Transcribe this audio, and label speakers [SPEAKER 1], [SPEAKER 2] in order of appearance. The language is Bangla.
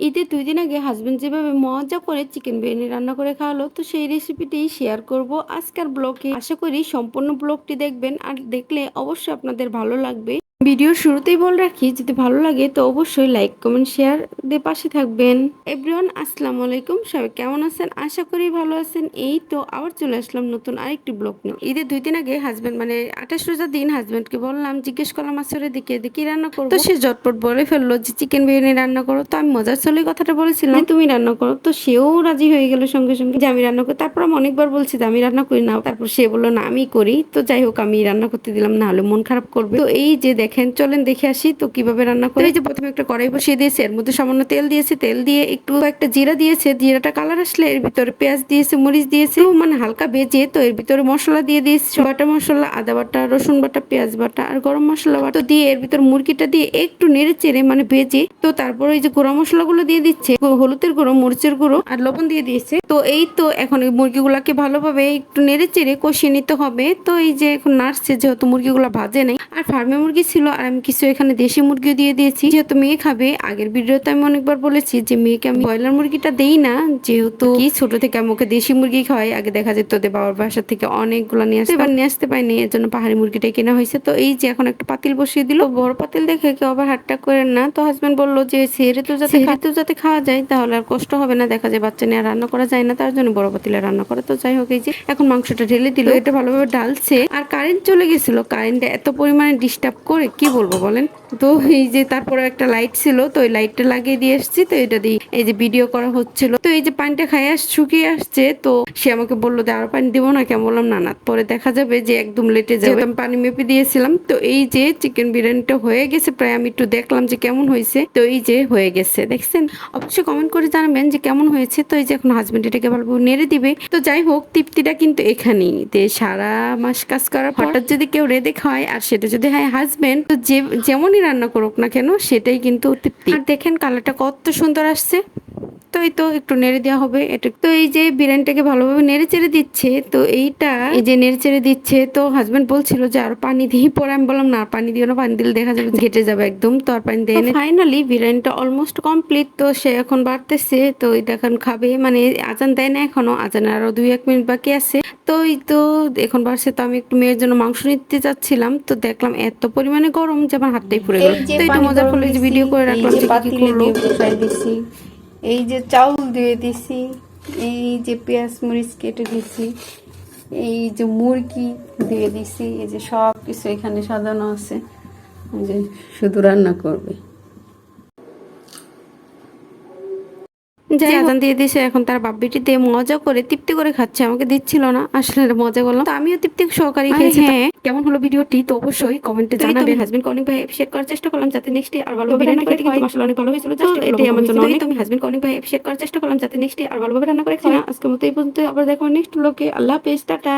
[SPEAKER 1] ঈদের দুই দিন আগে হাজব্যান্ড যেভাবে মজা করে চিকেন বিরিয়ানি রান্না করে খাওয়ালো, তো সেই রেসিপিটি শেয়ার করব আজকের ব্লগে আশা করি সম্পূর্ণ ব্লগটি দেখবেন, আর দেখলে অবশ্যই আপনাদের ভালো লাগবে। ভিডিওর শুরুতেই বল রাখি, যদি ভালো লাগে তো অবশ্যই লাইক কমেন্ট শেয়ার দিয়ে পাশে থাকবেন। এভরিওয়ান আসসালামু আলাইকুম। সবাই কেমন আছেন? আশা করি ভালো আছেন। এই তো আবার চলে আসলাম নতুন আরেকটি ব্লগ নিয়ে। ঈদের দুই দিন আগে হাজব্যান্ড মানে আঠাশ রোজার দিন হাজব্যান্ডকে বললাম, জিজ্ঞেস করলাম, আসলে দিকে দেখি রান্না করব? তো সে জটপট বলে ফেলল যে, চিকেন বিরিয়ানি রান্না করো। তো আমি মজার চলে কথাটা বলেছিলাম, তুমি রান্না করো। তো সেও রাজি হয়ে গেল সঙ্গে সঙ্গে যে, আমি রান্না করি তারপর আমি অনেকবার বলছি যে, আমি রান্না করি না। তারপর সে বলল, না, আমি করি। তো যাই হোক, আমি রান্না করতে দিলাম না হলে মন খারাপ করবে। তো এই যে দেখেন, চলেন দেখে আসি তো কীভাবে রান্না করে। এই যে প্রথমে একটা কড়াই বসিয়ে দিয়েছে, এর মধ্যে সামান্য তেল দিয়েছে, তেল দিয়ে একটু একটা জিরা দিয়েছে, জিরাটা কালার আসলে এর ভিতরে পেঁয়াজ দিয়েছে, মরিচ দিয়েছে মানে হালকা ভেজে তো এর ভিতরে মশলা দিয়ে দিয়েছে বাটা মশলা, আদা বাটা, রসুন বাটা, পেঁয়াজ বাটা আর গরম মশলা বাটা। দিয়ে এর ভিতর মুরগিটা দিয়ে একটু নেড়ে চেড়ে মানে ভেজে, তো তারপর এই যে গুঁড়া মশলাগুলো দিয়ে দিচ্ছে হলুদের গুঁড়ো, মরিচের গুঁড়ো আর লবণ দিয়ে দিয়েছে। তো এই তো এখন এই মুরগিগুলাকে ভালোভাবে একটু নেড়ে চেড়ে কষিয়ে নিতে হবে। তো এই যে এখন নাড়ছে, যেহেতু মুরগিগুলো ভাজে নাই, আর ফার্মে মুরগি ছিল আর আমি কিছু এখানে দেশি মুরগিও দিয়ে দিয়েছি। যেহেতু মেয়ে খাবে আগের ভিডিওতে আমি অনেকবার বলেছি যে মেয়েকে আমি ব্রয়লার মুরগিটা দেই না যেহেতু কি? ছোট থেকে আমি ওকে দেশি মুরগি খাওয়াই আগে দেখা যেত ওদের বাবার বাসা থেকে অনেকগুলো নিয়ে আসতে এবার নিয়ে আসতে পারিনি এর জন্য পাহাড়ি মুরগিটাই কেনা হয়েছে। তো এই যে এখন একটা পাতিল বসিয়ে দিল। বড় পাতিল দেখে কেউ আবার হাটটা করেন না। তো হাজবেন্ড বলল যে সেরে তো যাতে তো যাতে খাওয়া যায় তাহলে আর কষ্ট হবে না। দেখা যায় বাচ্চা নিয়ে আর রান্না করা যায় না তার জন্য বড় পাতিলে রান্না করে। তো যাই হোক এই যে এখন মাংসটা ঢেলে দিল। এটা ভালোভাবে ডালছে আর কারেন্ট চলে গেছিল। কারেন্টে এত পরিমাণে ডিস্টার্ব করে কি বলব বলেন? তো এই যে তারপরে একটা লাইট ছিল, তো ওই লাইটটা লাগিয়ে দিয়ে এসেছি। তো এটা দিয়ে এই যে ভিডিও করা হচ্ছিল। তো এই যে পানিটা খাই আস, শুকিয়ে আসছে, তো সে আমাকে বলল যে, আরও পানি দিব না? কেমন বললাম, না না, পরে দেখা যাবে যে একদম লেটে যাবে। আমি পানি মেপে দিয়েছিলাম, তো এই যে চিকেন বিরিয়ানিটা হয়ে গেছে। প্রায় আমি একটু দেখলাম যে কেমন হয়েছে। তো এই যে হয়ে গেছে, দেখছেন? অবশ্যই কমেন্ট করে জানাবেন যে কেমন হয়েছে। তো এই যে এখন হাজবেন্ড এটাকে ভালোভাবে নেড়ে দিবে। তো যাই হোক, তৃপ্তিটা কিন্তু এখানেই। সারা মাস কাজ করার হঠাৎ যদি কেউ রেঁধে খায়, আর সেটা যদি হয় হাজবেন্ড তো যে যেমনই রান্না করুক না কেন, সেটাই কিন্তু তৃপ্তি। আর দেখেন কালারটা কত সুন্দর আসছে। তো এই তো একটু নেড়ে দেওয়া হবে। এটা তো এই যে বিরিয়ানিটাকে ভালোভাবে নেড়ে চেড়ে দিচ্ছে তো এইটা এই যে নেড়ে চেড়ে দিচ্ছে তো হাজবেন্ড বলছিল যে আর পানি দিই পরে আমি বললাম না পানি দিও না পানি দিলে দেখা যাবে ঘেটে যাবে একদম তো আর পানি দেয় ফাইনালি বিরিয়ানিটা অলমোস্ট কমপ্লিট তো সে এখন বাড়তেছে তো এটা এখন খাবে মানে আজান দেয় না এখনও আজানের আরও দুই এক মিনিট বাকি আছে। তো এই তো এখন বাড়ছে তো আমি একটু মেয়ের জন্য মাংস নিতে যাচ্ছিলাম তো দেখলাম এত পরিমাণে গরম যে আমার হাতটাই পুড়ে গেল। তো একটু মজা করলে যে ভিডিও করে রাখলাম যে কি করল।
[SPEAKER 2] দিছি। এই যে চাউল দিয়ে দিছি, এই যে পেঁয়াজ মরিচ কেটে দিছি, এই যে মুরগি দিয়ে দিছি, এই যে সব কিছু এখানে সাজানো আছে। যে শুধু রান্না করবে।
[SPEAKER 1] যাই দিয়ে দিয়েছে এখন তার বাব্বিটি দিয়ে মজা করে তৃপ্তি করে খাচ্ছে আমাকে দিচ্ছিল না। আসলে মজা করলাম। তো আমিও তৃপ্তি সহকারী খেয়েছি। হ্যাঁ। কেমন হলো ভিডিওটি? তো অবশ্যই কমেন্টে জানাবেন। হাজবেন্ড অনেক ভাই শেয়ার করার চেষ্টা করলাম যাতে নেক্সট আর ভালোভাবে রান্না করে কিন্তু আসলে অনেক ভালো হয়েছিল। জাস্ট এটাই আমার জন্য অনেক আমি হাজবেন্ড অনেক ভাই শেয়ার করার চেষ্টা করলাম যাতে নেক্সট আর ভালোভাবে রান্না করে খাওয়া আজকের মতো এই পর্যন্ত আবার দেখো নেক্সট লোকে আল্লাহ হাফেজ টাটা।